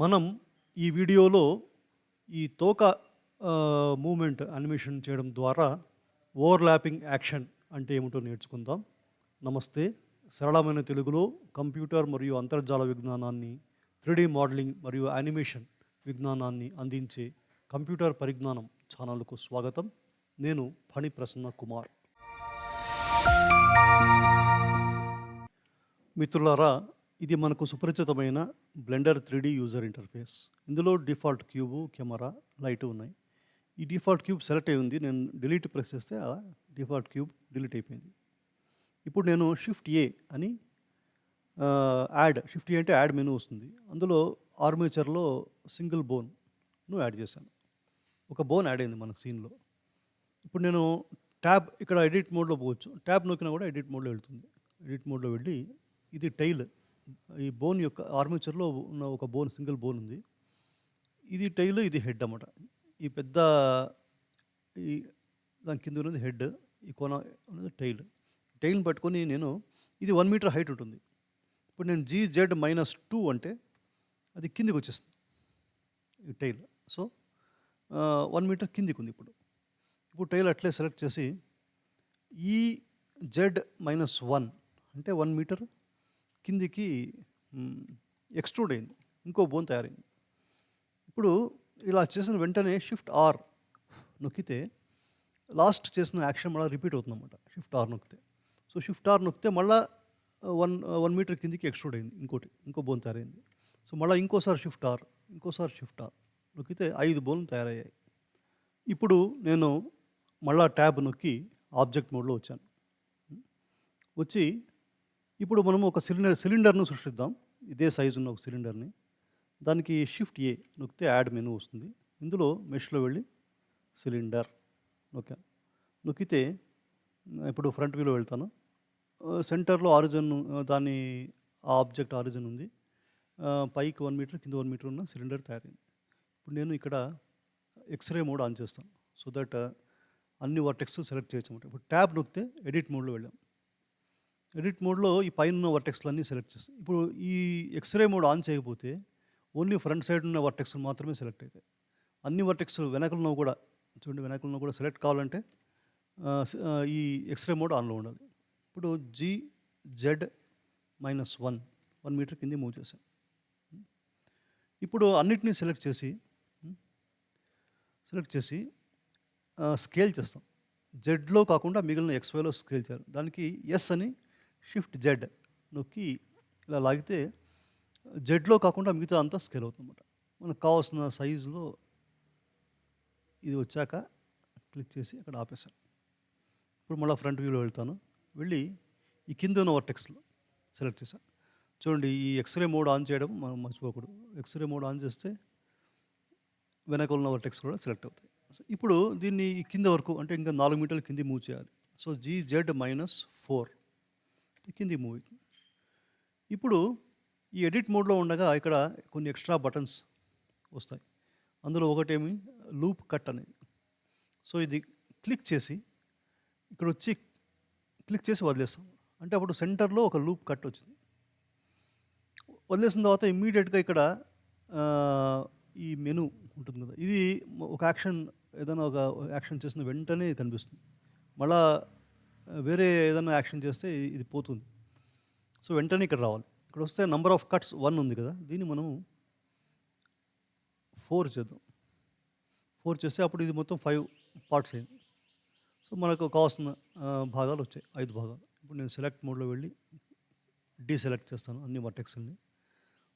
మనం ఈ వీడియోలో ఈ తోక మూమెంట్ మూవ్‌మెంట్ చేయడం ద్వారా ఓవర్‌లాపింగ్ యాక్షన్ అంటే ఏమిటో నేర్చుకుందాం. నమస్తే. సరళమైన తెలుగులో కంప్యూటర్ మరియు అంతర్జాల విజ్ఞానాన్ని, త్రీడీ మోడలింగ్ మరియు యానిమేషన్ విజ్ఞానాన్ని అందించే కంప్యూటర్ పరిజ్ఞానం ఛానల్‌కు స్వాగతం. నేను ఫణి ప్రసన్న కుమార్. మిత్రులారా ఇది మనకు సుపరిచితమైన బ్లెండర్ 3డీ యూజర్ ఇంటర్ఫేస్. ఇందులో డిఫాల్ట్ క్యూబు, కెమెరా, లైటు ఉన్నాయి. ఈ డిఫాల్ట్ క్యూబ్ సెలెక్ట్ అయ్యింది నేను డిలీట్ ప్రెస్ చేస్తే ఆ డిఫాల్ట్ క్యూబ్ డిలీట్ అయిపోయింది. ఇప్పుడు నేను షిఫ్ట్ ఏ అని యాడ్ షిఫ్ట్ ఏ అంటే యాడ్ మెనూ వస్తుంది. అందులో ఆర్మేచర్‌లో సింగిల్ బోన్‌ను యాడ్ చేశాను. ఒక బోన్ యాడ్ అయింది మన సీన్‌లో. ఇప్పుడు నేను ట్యాబ్ ఇక్కడ ఎడిట్ మోడ్‌లో పోవచ్చు. ట్యాబ్ నొక్కినా కూడా ఎడిట్ మోడ్‌లో వెళ్తుంది. ఎడిట్ మోడ్‌లో వెళ్ళి ఇది టైల్ ఈ బోన్ యొక్క ఆర్మేచర్‌లో ఉన్న ఒక బోన్ సింగిల్ బోన్ ఉంది. ఇది టైల్ ఇది హెడ్ అన్నమాట. ఈ పెద్ద ఈ దాని కింద ఉన్నది హెడ్. ఈ కోన ఉన్నది టెయిల్. టైల్ని పట్టుకొని నేను ఇది వన్ మీటర్ హైట్ ఉంటుంది. ఇప్పుడు నేను జీజెడ్ మైనస్ టూ అంటే అది కిందికి వచ్చేస్తుంది. ఈ టెయిల్. సో, వన్ మీటర్ కిందికి ఉంది ఇప్పుడు. ఇప్పుడు టైల్ అట్లే సెలెక్ట్ చేసి ఈ జెడ్ మైనస్ వన్ అంటే వన్ మీటర్ కిందికి ఎక్స్‌ట్రూడ్ అయింది. ఇంకో బోన్ తయారైంది. ఇప్పుడు ఇలా చేసిన వెంటనే షిఫ్ట్ ఆర్ నొక్కితే లాస్ట్ చేసిన యాక్షన్ మళ్ళీ రిపీట్ అవుతుందన్నమాట. షిఫ్ట్ ఆర్ నొక్కితే. సో, షిఫ్ట్ ఆర్ నొక్కితే మళ్ళా 1 1 మీటర్ కిందికి ఎక్స్‌ట్రూడ్ అయింది. ఇంకోటి ఇంకో బోన్ తయారైంది. సో, మళ్ళీ ఇంకోసారి షిఫ్ట్ ఆర్, ఇంకోసారి షిఫ్ట్ ఆర్ నొక్కితే ఐదు బోన్లు తయారయ్యాయి. ఇప్పుడు నేను మళ్ళా ట్యాబ్ నొక్కి ఆబ్జెక్ట్ మోడ్‌లో వచ్చాను. వచ్చి ఇప్పుడు మనం ఒక సిలిండర్ సిలిండర్‌ను సృష్టిద్దాం. ఇదే సైజు ఉన్న ఒక సిలిండర్‌ని. దానికి షిఫ్ట్ ఏ నొక్కితే యాడ్ మెనూ వస్తుంది. ఇందులో మెష్‌లో వెళ్ళి సిలిండర్ ఓకే నొక్కితే ఇప్పుడు ఫ్రంట్ వ్యూలో వెళ్తాను. సెంటర్‌లో ఆరిజన్ దాని ఆ ఆబ్జెక్ట్ ఆరిజన్ ఉంది. పైకి వన్ మీటర్, కింద వన్ మీటర్ ఉన్న సిలిండర్ తయారైంది. ఇప్పుడు నేను ఇక్కడ ఎక్స్‌రే మోడ్ ఆన్ చేస్తాను. సో దట్ అన్ని వర్టెక్స్ సెలెక్ట్ చేయొచ్చన్నమాట. ఇప్పుడు ట్యాబ్ నొక్కితే ఎడిట్ మోడ్‌లో వెళ్ళాం. ఎడిట్ మోడ్‌లో ఈ పైనున్న వర్టెక్స్‌లన్నీ సెలెక్ట్ చేస్తాం. ఇప్పుడు ఈ ఎక్స్‌రే మోడ్ ఆన్ చేయకపోతే ఓన్లీ ఫ్రంట్ సైడ్ ఉన్న వర్టెక్స్‌లు మాత్రమే సెలెక్ట్ అవుతాయి అన్ని వర్టెక్స్ వెనకలను కూడా చూడండి వెనకలను కూడా సెలెక్ట్ కావాలంటే ఈ ఎక్స్‌రే మోడ్ ఆన్‌లో ఉండాలి. ఇప్పుడు జీ జెడ్ మైనస్ 1 1 మీటర్ కింద మూవ్ చేశాను. ఇప్పుడు అన్నిటిని సెలెక్ట్ చేసి సెలెక్ట్ చేసి స్కేల్ చేస్తాం. జెడ్‌లో కాకుండా మిగిలిన ఎక్స్‌వైలో స్కేల్ చేయాలి. దానికి ఎస్ అని షిఫ్ట్ జెడ్ నొక్కి ఇలా లాగితే జెడ్‌లో కాకుండా మిగతా అంతా స్కేల్ అవుతుందన్నమాట. మనకు కావాల్సిన సైజులో ఇది వచ్చాక క్లిక్ చేసి అక్కడ ఆపేసాను. ఇప్పుడు మళ్ళా ఫ్రంట్ వ్యూలో వెళ్తాను. వెళ్ళి ఈ కింద ఉన్న వర్టెక్స్లో సెలెక్ట్ చేశాను. చూడండి ఈ ఎక్స్‌రే మోడ్ ఆన్ చేయడం మనం మర్చిపోకూడదు. ఎక్స్‌రే మోడ్ ఆన్ చేస్తే వెనక ఉన్న వర్టెక్స్ కూడా సెలెక్ట్ అవుతాయి. ఇప్పుడు దీన్ని ఈ కింద వరకు అంటే ఇంకా నాలుగు మీటర్ల కింద మూవ్ చేయాలి. సో, జీజెడ్ మైనస్ ఫోర్ కింది మూవీకి ఇప్పుడు ఈ ఎడిట్ మోడ్‌లో ఉండగా ఇక్కడ కొన్ని ఎక్స్‌ట్రా బటన్స్ వస్తాయి. అందులో ఒకటేమి లూప్ కట్ అనేది. సో, ఇది క్లిక్ చేసి ఇక్కడ వచ్చి క్లిక్ చేసి వదిలేస్తాం. అంటే అప్పుడు సెంటర్‌లో ఒక లూప్ కట్ వచ్చింది. వదిలేసిన తర్వాత ఇమ్మీడియట్గా ఇక్కడ ఈ మెనూ ఉంటుంది కదా! ఇది ఒక యాక్షన్ ఏదైనా ఒక యాక్షన్ చేసిన వెంటనే కనిపిస్తుంది. మళ్ళా వేరే ఏదైనా యాక్షన్ చేస్తే ఇది పోతుంది. సో, వెంటనే ఇక్కడ రావాలి. ఇక్కడ వస్తే నెంబర్ ఆఫ్ కట్స్ వన్ ఉంది కదా! దీన్ని మనము ఫోర్ చేద్దాం. ఫోర్ చేస్తే అప్పుడు ఇది మొత్తం ఫైవ్ పార్ట్స్ అయింది. సో, మనకు కావాల్సిన భాగాలు వచ్చాయి. ఐదు భాగాలు. ఇప్పుడు నేను సెలెక్ట్ మోడ్‌లో వెళ్ళి డీసెలెక్ట్ చేస్తాను అన్ని వర్టెక్స్ని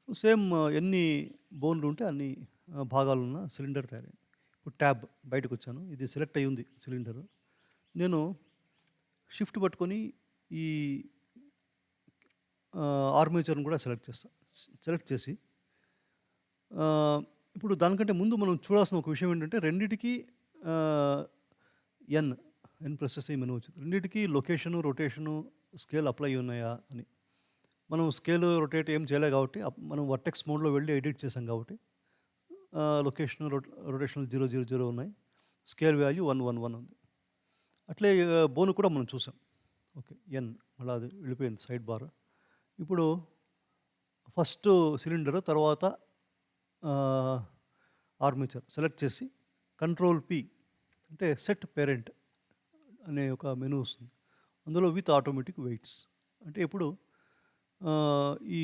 సేమ్ ఎన్ని బోన్‌లు ఉంటే అన్ని భాగాలున్న సిలిండర్ తయారైంది. ఇప్పుడు ట్యాబ్ బయటకొచ్చాను. ఇది సెలెక్ట్ అయ్యి ఉంది సిలిండర్. నేను షిఫ్ట్ పట్టుకొని ఈ ఆర్మేచర్‌ని కూడా సెలెక్ట్ చేస్తాం సెలెక్ట్ చేసి ఇప్పుడు దానికంటే ముందు మనం చూడాల్సిన ఒక విషయం ఏంటంటే రెండిటికి ఎన్ ఎన్ ప్రెస్ చేస్తే మెనూ వచ్చింది. రెండిటికి లొకేషను, రొటేషను, స్కేల్ అప్లై ఉన్నాయా అని. మనం స్కేల్, రొటేట్ ఏం చేయలే కాబట్టి మనం వర్టెక్స్ మోడ్‌లో వెళ్ళి ఎడిట్ చేసాం కాబట్టి లొకేషన్, రొట్ రొటేషనల్ 0, 0, 0 ఉన్నాయి. స్కేల్ వాల్యూ 1, 1, 1 ఉంది. అట్లే బోను కూడా మనం చూసాం. ఓకే. ఎన్ మళ్ళీ అది వెళ్ళిపోయింది సైడ్ బార్. ఇప్పుడు ఫస్ట్ సిలిండర్ తర్వాత ఆర్మేచర్ సెలెక్ట్ చేసి కంట్రోల్ పి అంటే సెట్ పేరెంట్ అనే ఒక మెనూ వస్తుంది అందులో విత్ ఆటోమేటిక్ వెయిట్స్ అంటే ఇప్పుడు ఈ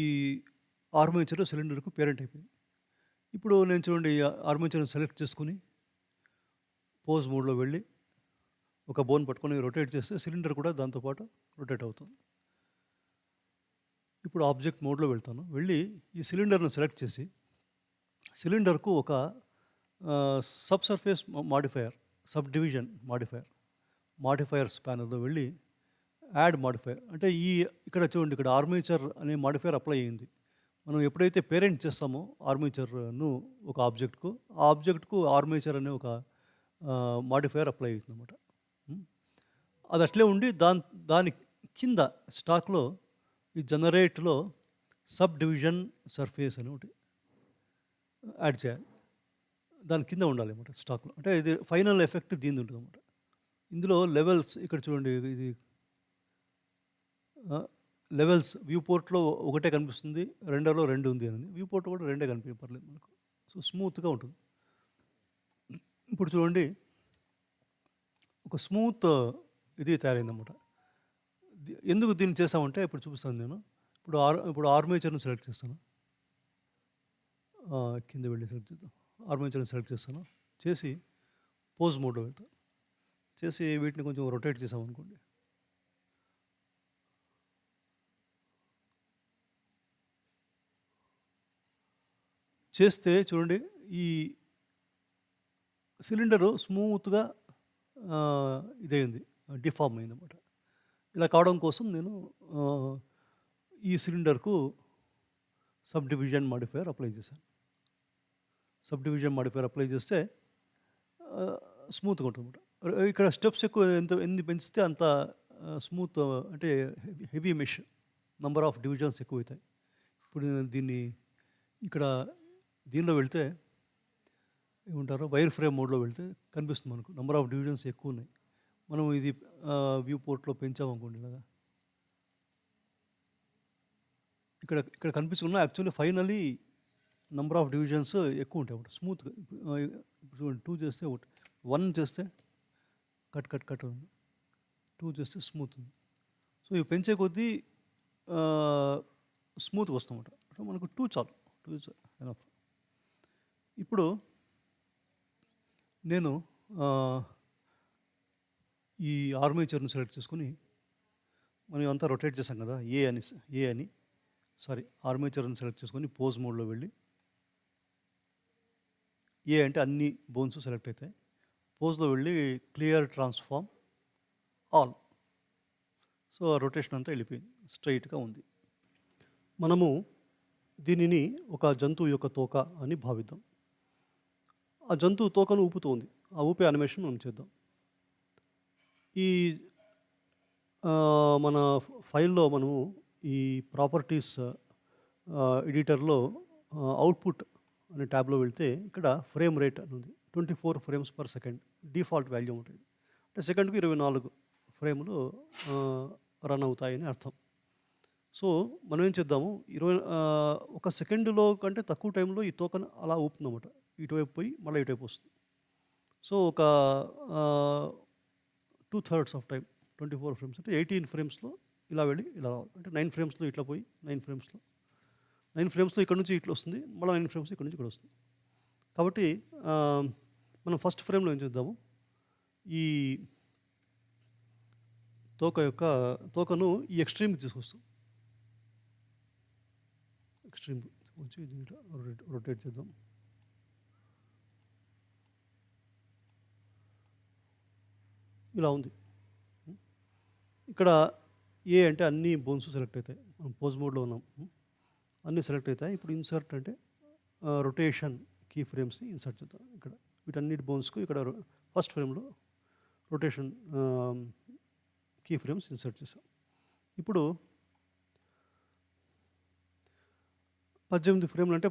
ఆర్మేచర్ సిలిండర్కు పేరెంట్ అయిపోయింది ఇప్పుడు నేను చూడండి ఆర్మేచర్ని సెలెక్ట్ చేసుకుని పోజ్ మోడ్లో వెళ్ళి ఒక బోన్ పట్టుకొని రొటేట్ చేస్తే సిలిండర్ కూడా దాంతోపాటు రొటేట్ అవుతుంది. ఇప్పుడు ఆబ్జెక్ట్ మోడ్లో వెళ్తాను. వెళ్ళి ఈ సిలిండర్ను సెలెక్ట్ చేసి సిలిండర్కు ఒక subsurface modifier subdivision modifier modifiers ప్యానల్లో వెళ్ళి యాడ్ మాడిఫైయర్. అంటే ఈ ఇక్కడ చూడండి ఇక్కడ ఆర్మేచర్ అనే మాడిఫైయర్ అప్లై అయింది. మనం ఎప్పుడైతే పేరెంట్ చేస్తామో ఆర్మేచర్ను ఒక ఆబ్జెక్ట్కు ఆ ఆబ్జెక్ట్కు ఆర్మేచర్ అనే ఒక మాడిఫైయర్ అప్లై అవుతుంది అనమాట అది అట్లే ఉండి దాని దాని కింద స్టాక్లో ఈ జనరేట్లో సబ్ డివిజన్ సర్ఫేస్ అని ఒకటి యాడ్ చేయాలి. దాని కింద ఉండాలి అనమాట స్టాక్లో. అంటే ఇది ఫైనల్ ఎఫెక్ట్ దీని ఉంటుంది అనమాట ఇందులో లెవెల్స్ ఇక్కడ చూడండి ఇది లెవెల్స్ వ్యూ పోర్ట్లో ఒకటే కనిపిస్తుంది రెండోలో రెండు ఉంది అని. వ్యూ పోర్ట్ కూడా రెండే కనిపి పర్లేదు మనకు. సో స్మూత్గా ఉంటుంది. ఇప్పుడు చూడండి ఒక స్మూత్ ఇది తయారైందన్నమాట ఎందుకు దీన్ని చేస్తామంటే ఇప్పుడు చూపిస్తాను నేను. ఇప్పుడు ఆర్ ఇప్పుడు ఆర్మేచర్ని సెలెక్ట్ చేస్తాను. కింద వెళ్ళి సెలెక్ట్ చేద్దాం. ఆర్మేచర్ని సెలెక్ట్ చేస్తాను. చేసి పోజ్ మోడ్లో వెళ్తాను చేసి వీటిని కొంచెం రొటేట్ చేసాం అనుకోండి. చేస్తే చూడండి ఈ సిలిండరు స్మూత్గా ఇదైంది డిఫార్మ్ అయింది అనమాట ఇలా కావడం కోసం నేను ఈ సిలిండర్కు సబ్ డివిజన్ మాడిఫైయర్ అప్లై చేశాను. సబ్ డివిజన్ మాడిఫైయర్ అప్లై చేస్తే స్మూత్గా ఉంటుంది అనమాట ఇక్కడ స్టెప్స్ ఎక్కువ ఎంత ఎన్ని పెంచితే అంత స్మూత్ అంటే heavy mesh number of divisions ఎక్కువ అవుతాయి ఇప్పుడు నేను దీన్ని ఇక్కడ దీనిలో వెళ్తే ఏమంటారు? వైర్ ఫ్రేమ్ మోడ్లో వెళ్తే కనిపిస్తుంది మనకు. నంబర్ ఆఫ్ డివిజన్స్ ఎక్కువ ఉన్నాయి. మనం ఇది వ్యూ పోర్ట్లో పెంచామనుకోండి ఇలాగా. ఇక్కడ ఇక్కడ కనిపిస్తున్న actually finally number of divisions ఎక్కువ ఉంటాయి అప్పుడు స్మూత్గా చూడండి టూ చేస్తే ఒకటి వన్ చేస్తే కట్ కట్ కట్ ఉంది. టూ చేస్తే స్మూత్ ఉంది. సో ఇవి పెంచే కొద్దీ స్మూత్గా వస్తామన్నమాట సో మనకు టూ చాలు. టూ ఎనఫ్ ఇప్పుడు నేను ఈ ఆర్మేచర్ను సెలెక్ట్ చేసుకుని మనం అంతా రొటేట్ చేసాం కదా ఏ అని ఏ అని. సారీ ఆర్మేచర్ని సెలెక్ట్ చేసుకొని పోజ్ మోడ్లో వెళ్ళి ఏ అంటే అన్ని బోన్స్ సెలెక్ట్ అవుతాయి. పోజ్లో వెళ్ళి క్లియర్ ట్రాన్స్ఫార్మ్ ఆల్. సో ఆ రొటేషన్ అంతా వెళ్ళిపోయింది స్ట్రైట్గా ఉంది. మనము దీనిని ఒక జంతువు యొక్క తోక అని భావిద్దాం. ఆ జంతువు తోకను ఊపుతూ ఉంది ఆ ఊపే అనిమేషన్ మనం చేద్దాం. ఈ మన ఫైల్లో మనము ఈ ప్రాపర్టీస్ ఎడిటర్లో అవుట్పుట్ అనే ట్యాబ్లో వెళ్తే ఇక్కడ ఫ్రేమ్ రేట్ అని ఉంది. Twenty four frames per second. Default value ఉంటుంది. అంటే సెకండ్కి ఇరవై నాలుగు ఫ్రేములు రన్ అవుతాయని అర్థం. సో మనం ఏం చేద్దాము? ఇరవై ఒక సెకండ్లో కంటే తక్కువ టైంలో ఈ టోకన్ అలా ఊపుతుందన్నమాట. ఇటువైపు పోయి మళ్ళీ ఇటువైపు వస్తుంది. సో ఒక two thirds of time twenty four frames అంటే ఎయిటీన్ ఫ్రేమ్స్లో ఇలా వెళ్ళి ఇలా రావాలి. అంటే నైన్ ఫ్రేమ్స్లో ఇట్లా పోయి నైన్ ఫ్రేమ్స్లో నైన్ ఫ్రేమ్స్లో ఇక్కడ నుంచి ఇట్లా వస్తుంది మళ్ళీ నైన్ ఫ్రేమ్స్ ఇక్కడ నుంచి ఇక్కడ వస్తుంది. కాబట్టి మనం ఫస్ట్ ఫ్రేమ్లో ఏం చేద్దాము? ఈ తోక యొక్క తోకను ఈ ఎక్స్ట్రీమ్కి తీసుకొస్తాం. ఎక్స్ట్రీమ్ వచ్చి రొటేట్ చేద్దాం. ఇలా ఉంది. ఇక్కడ ఏ అంటే అన్ని బోన్స్ సెలెక్ట్ అవుతాయి. మనం పోజ్ మోడ్లో ఉన్నాం. అన్నీ సెలెక్ట్ అవుతాయి. ఇప్పుడు ఇన్సర్ట్ అంటే రొటేషన్ కీ ఫ్రేమ్స్ని ఇన్సర్ట్ చేద్దాం. ఇక్కడ వీటన్నిటి బోన్స్కు ఇక్కడ ఫస్ట్ ఫ్రేమ్లో రొటేషన్ కీ ఫ్రేమ్స్ ఇన్సర్ట్ చేసాం ఇప్పుడు పద్దెనిమిది ఫ్రేమ్లు అంటే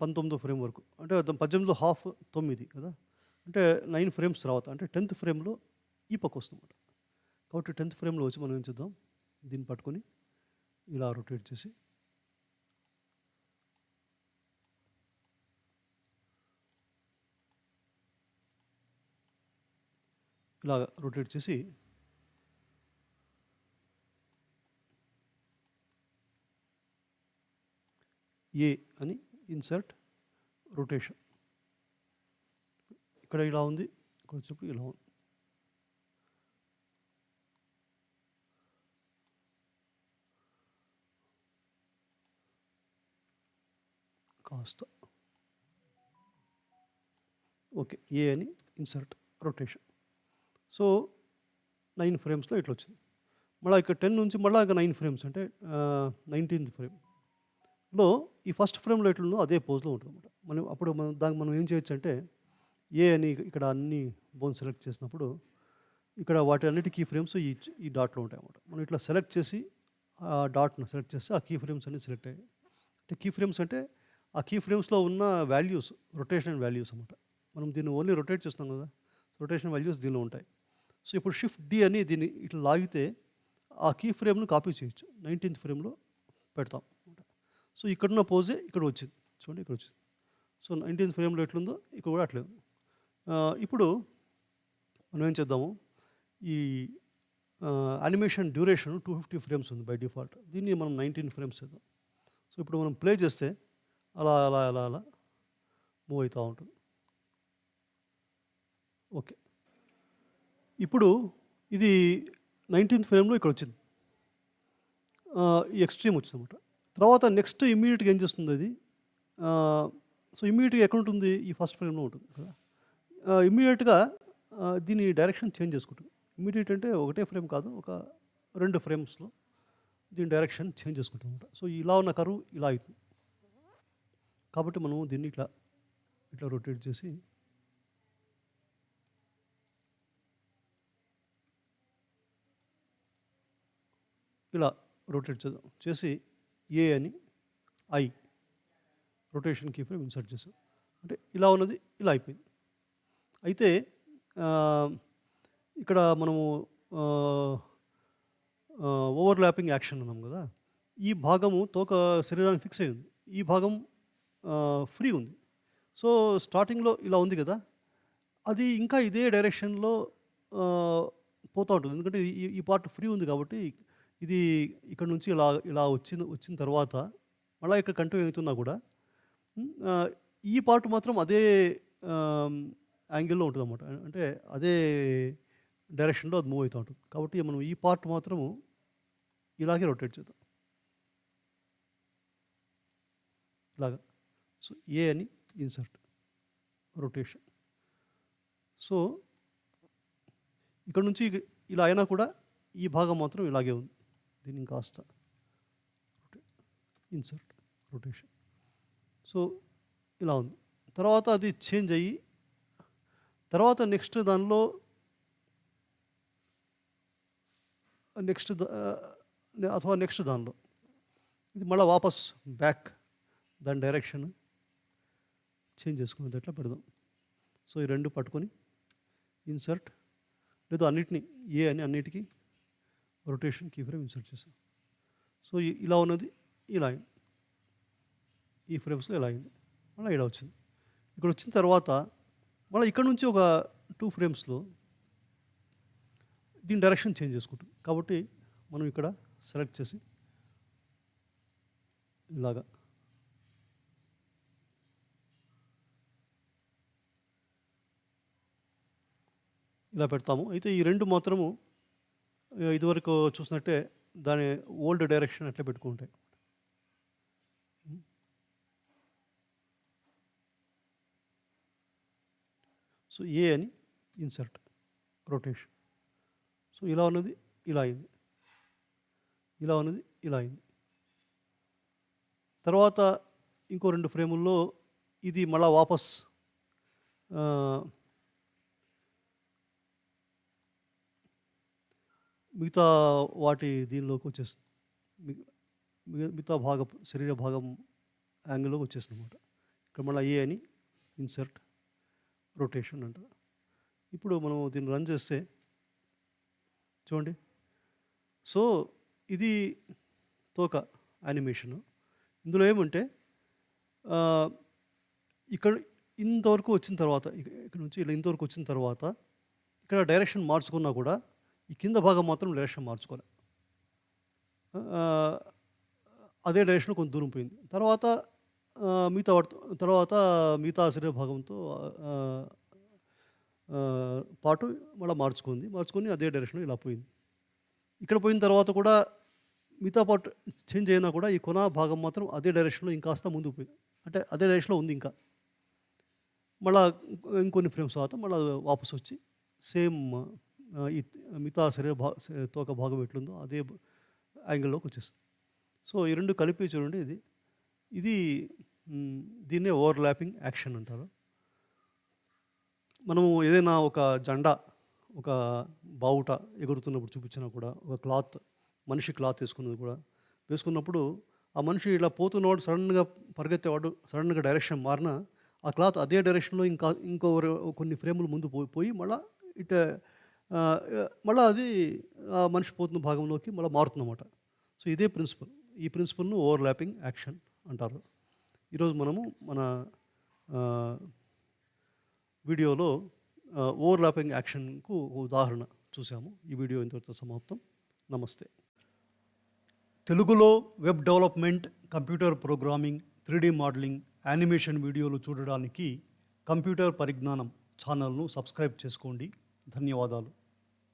పంతొమ్మిదో ఫ్రేమ్ వరకు. అంటే పద్దెనిమిదిలో హాఫ్ తొమ్మిది కదా. అంటే నైన్ ఫ్రేమ్స్ తర్వాత. అంటే టెన్త్ ఫ్రేమ్లో ఈ పక్క వస్తుందన్నమాట కాబట్టి టెన్త్ ఫ్రేమ్లో వచ్చి మనం ఏం చూద్దాం? దీన్ని పట్టుకొని ఇలా రొటేట్ చేసి ఇలా రొటేట్ చేసి ఏ అని ఇన్సర్ట్ రొటేషన్ ఇక్కడ ఇలా ఉంది ఇక్కడ చెప్పు ఇలా ఉంది. కాస్త ఓకే ఏ అని ఇన్సర్ట్ రొటేషన్. సో నైన్ ఫ్రేమ్స్లో ఇట్లా వచ్చింది. మళ్ళీ ఇక్కడ టెన్ నుంచి మళ్ళీ ఇక నైన్ ఫ్రేమ్స్ అంటే నైన్టీన్త్ ఫ్రేమ్లో ఈ ఫస్ట్ ఫ్రేమ్లో ఎట్లుందో అదే పోజ్లో ఉంటుంది అనమాట మనం అప్పుడు మనం దానికి మనం ఏం చేయొచ్చు అంటే ఏ అని ఇక్కడ అన్ని బోన్ సెలెక్ట్ చేసినప్పుడు ఇక్కడ వాటి అన్నిటి కీ ఫ్రేమ్స్ ఈ ఈ డాట్లో ఉంటాయి అన్నమాట మనం ఇట్లా సెలెక్ట్ చేసి ఆ డాట్ను సెలెక్ట్ చేస్తే ఆ కీ ఫ్రేమ్స్ అన్ని సెలెక్ట్ అయ్యాయి. అంటే కీ ఫ్రేమ్స్ అంటే ఆ కీ ఫ్రేమ్స్లో ఉన్న వాల్యూస్ రొటేషన్ వాల్యూస్ అనమాట మనం దీన్ని ఓన్లీ రొటేట్ చేస్తున్నాం కదా రొటేషన్ వాల్యూస్ దీనిలో ఉంటాయి. సో ఇప్పుడు షిఫ్ట్ డి అని దీన్ని ఇట్లా లాగితే ఆ కీ ఫ్రేమ్ను కాపీ చేయొచ్చు. నైన్టీన్త్ ఫ్రేమ్లో పెడతాం సో ఇక్కడున్న పోజే ఇక్కడ వచ్చింది. చూడండి ఇక్కడ వచ్చింది. సో నైన్టీన్త్ ఫ్రేమ్లో ఎట్లుందో ఇక్కడ కూడా అట్లేదు ఇప్పుడు మనం ఏం చేద్దాము? ఈ animation duration two fifty frames ఉంది బై డిఫాల్ట్. దీన్ని మనం నైన్టీన్ ఫ్రేమ్స్ చేద్దాం. సో ఇప్పుడు మనం ప్లే చేస్తే అలా అలా అలా అలా మూవ్ అవుతూ ఉంటుంది. ఓకే. ఇప్పుడు ఇది నైన్టీన్త్ ఫ్రేమ్లో ఇక్కడ వచ్చింది. ఈ ఎక్స్ట్రీమ్ వచ్చింది అనమాట తర్వాత నెక్స్ట్ ఇమ్మీడియట్గా ఏం చేస్తుంది అది? సో ఇమ్మీడియట్గా ఎక్కడ ఉంటుంది? ఈ ఫస్ట్ ఫ్రేమ్లో ఉంటుంది కదా. ఇమ్మీడియట్గా దీని డైరెక్షన్ చేంజ్ చేసుకుంటుంది. ఇమ్మీడియట్ అంటే ఒకటే ఫ్రేమ్ కాదు ఒక రెండు ఫ్రేమ్స్లో దీని డైరెక్షన్ చేంజ్ చేసుకుంటాం అనమాట సో ఇలా ఉన్న కరువు ఇలా అవుతుంది కాబట్టి మనం దీన్ని ఇట్లా ఇట్లా రొటేట్ చేసి ఇలా రొటేట్ చేద్దాం. చేసి ఏ అని I rotation key frame insert చేసాం. అంటే ఇలా ఉన్నది ఇలా అయిపోయింది. అయితే ఇక్కడ మనము ఓవర్లాపింగ్ యాక్షన్ అన్నాం కదా. ఈ భాగము తోక శరీరానికి ఫిక్స్ అయింది ఈ భాగం ఫ్రీ ఉంది. సో స్టార్టింగ్లో ఇలా ఉంది కదా అది ఇంకా ఇదే డైరెక్షన్లో పోతూ ఉంటుంది. ఎందుకంటే ఈ ఈ పార్ట్ ఫ్రీ ఉంది కాబట్టి ఇది ఇక్కడ నుంచి ఇలా ఇలా వచ్చిన వచ్చిన తర్వాత మళ్ళీ ఇక్కడ కంటిన్యూ అవుతున్నా కూడా ఈ పార్ట్ మాత్రం అదే యాంగిల్లో ఉంటుంది అన్నమాట అంటే అదే డైరెక్షన్లో అది మూవ్ అవుతూ ఉంటుంది. కాబట్టి మనం ఈ పార్ట్ మాత్రము ఇలాగే రొటేట్ చేద్దాం. ఇలాగా. సో ఏ అని ఇన్సర్ట్ రొటేషన్ సో ఇక్కడ నుంచి ఇలా అయినా కూడా ఈ భాగం మాత్రం ఇలాగే ఉంది దీన్ని కాస్త ఇన్సర్ట్ రొటేషన్ సో ఇలా ఉంది తర్వాత అది చేంజ్ అయ్యి తర్వాత నెక్స్ట్ దానిలో నెక్స్ట్ అథవా నెక్స్ట్ దానిలో ఇది మళ్ళీ వాపస్ బ్యాక్ దాని డైరెక్షన్ చేంజ్ చేసుకునేది ఎట్లా పెడదాం. సో ఈ రెండు పట్టుకొని ఇన్సర్ట్ లేదా అన్నిటిని ఏ అని అన్నిటికీ రొటేషన్ కీ ఫ్రేమ్ ఇన్సర్ట్ చేసాం సో ఇలా ఉన్నది ఇలా అయింది. ఈ ఫ్రేమ్స్లో ఇలా అయింది. మళ్ళీ ఇలా వచ్చింది. ఇక్కడ వచ్చిన తర్వాత మళ్ళీ ఇక్కడ నుంచి ఒక టూ ఫ్రేమ్స్లో దీని డైరెక్షన్ చేంజ్ చేసుకుంటుంది కాబట్టి మనం ఇక్కడ సెలెక్ట్ చేసి ఇలాగా ఇలా పెడతాము. అయితే ఈ రెండు మాత్రము ఇదివరకు చూసినట్టే దాని ఓల్డ్ డైరెక్షన్ అట్లా పెట్టుకుంటాయి సో ఏ అని ఇన్సర్ట్ రొటేషన్. సో ఇలా ఉన్నది ఇలా అయింది. ఇలా ఉన్నది ఇలా అయింది. తర్వాత ఇంకో రెండు ఫ్రేముల్లో ఇది మళ్ళా వాపస్ మిగతా వాటి దీనిలోకి వచ్చేస్తుంది. మిగతా భాగం శరీర భాగం యాంగిల్లోకి వచ్చేస్తుంది అనమాట ఇక్కడ మళ్ళీ ఏ అని ఇన్సర్ట్ రొటేషన్ అంట ఇప్పుడు మనం దీన్ని రన్ చేస్తే చూడండి. సో ఇది తోక యానిమేషన్ ఇందులో ఏమంటే ఇక్కడ ఇంతవరకు వచ్చిన తర్వాత ఇక్కడ నుంచి ఇలా ఇంతవరకు వచ్చిన తర్వాత ఇక్కడ డైరెక్షన్ మార్చుకున్నా కూడా ఈ కింద భాగం మాత్రం డైరెక్షన్ మార్చుకోలే. అదే డైరెక్షన్ కొంత దూరం పోయింది. తర్వాత మిగతా తర్వాత మిగతా శరీర భాగంతో పాటు మళ్ళీ మార్చుకుంది. మార్చుకొని అదే డైరెక్షన్ ఇలా పోయింది. ఇక్కడ పోయిన తర్వాత కూడా మిగతా పాటు చేంజ్ అయినా కూడా ఈ కొన భాగం మాత్రం అదే డైరెక్షన్లో ఇంకాస్త ముందుకు పోయింది. అంటే అదే డైరెక్షన్లో ఉంది ఇంకా. మళ్ళా ఇంకొన్ని ఫ్రేమ్స్ తర్వాత మళ్ళీ వాపస్ వచ్చి సేమ్ ఈ మిగతా శరీర భా తోక భాగం ఎట్లుందో అదే యాంగిల్లోకి వచ్చేస్తుంది. సో ఈ రెండు కలిపి చూడండి ఇది ఇది దీన్నే ఓవర్లాపింగ్ యాక్షన్ అంటారు. మనము ఏదైనా ఒక జెండా ఒక బావుట ఎగురుతున్నప్పుడు చూపించినా కూడా ఒక క్లాత్ మనిషి క్లాత్ వేసుకున్నది కూడా వేసుకున్నప్పుడు ఆ మనిషి ఇలా పోతున్నవాడు సడన్గా పరిగెత్తేవాడు సడన్గా డైరెక్షన్ మారినా ఆ క్లాత్ అదే డైరెక్షన్లో ఇంకా ఇంకో కొన్ని ఫ్రేములు ముందు పోయి పోయి మళ్ళీ ఇట మళ్ళీ అది ఆ మనిషి పోతున్న భాగంలోకి మళ్ళీ మారుతుందన్నమాట. సో ఇదే ప్రిన్సిపల్. ఈ ప్రిన్సిపల్ను ఓవర్ ల్యాపింగ్ యాక్షన్ అంటారు. ఈరోజు మనము మన వీడియోలో ఓవర్ ల్యాపింగ్ యాక్షన్కు ఉదాహరణ చూసాము ఈ వీడియో ఇంతవరకు సమాప్తం. నమస్తే. తెలుగులో web development computer programming three D modelling animation వీడియోలు చూడడానికి కంప్యూటర్ పరిజ్ఞానం ఛానల్ను సబ్స్క్రైబ్ చేసుకోండి. ధన్యవాదాలు.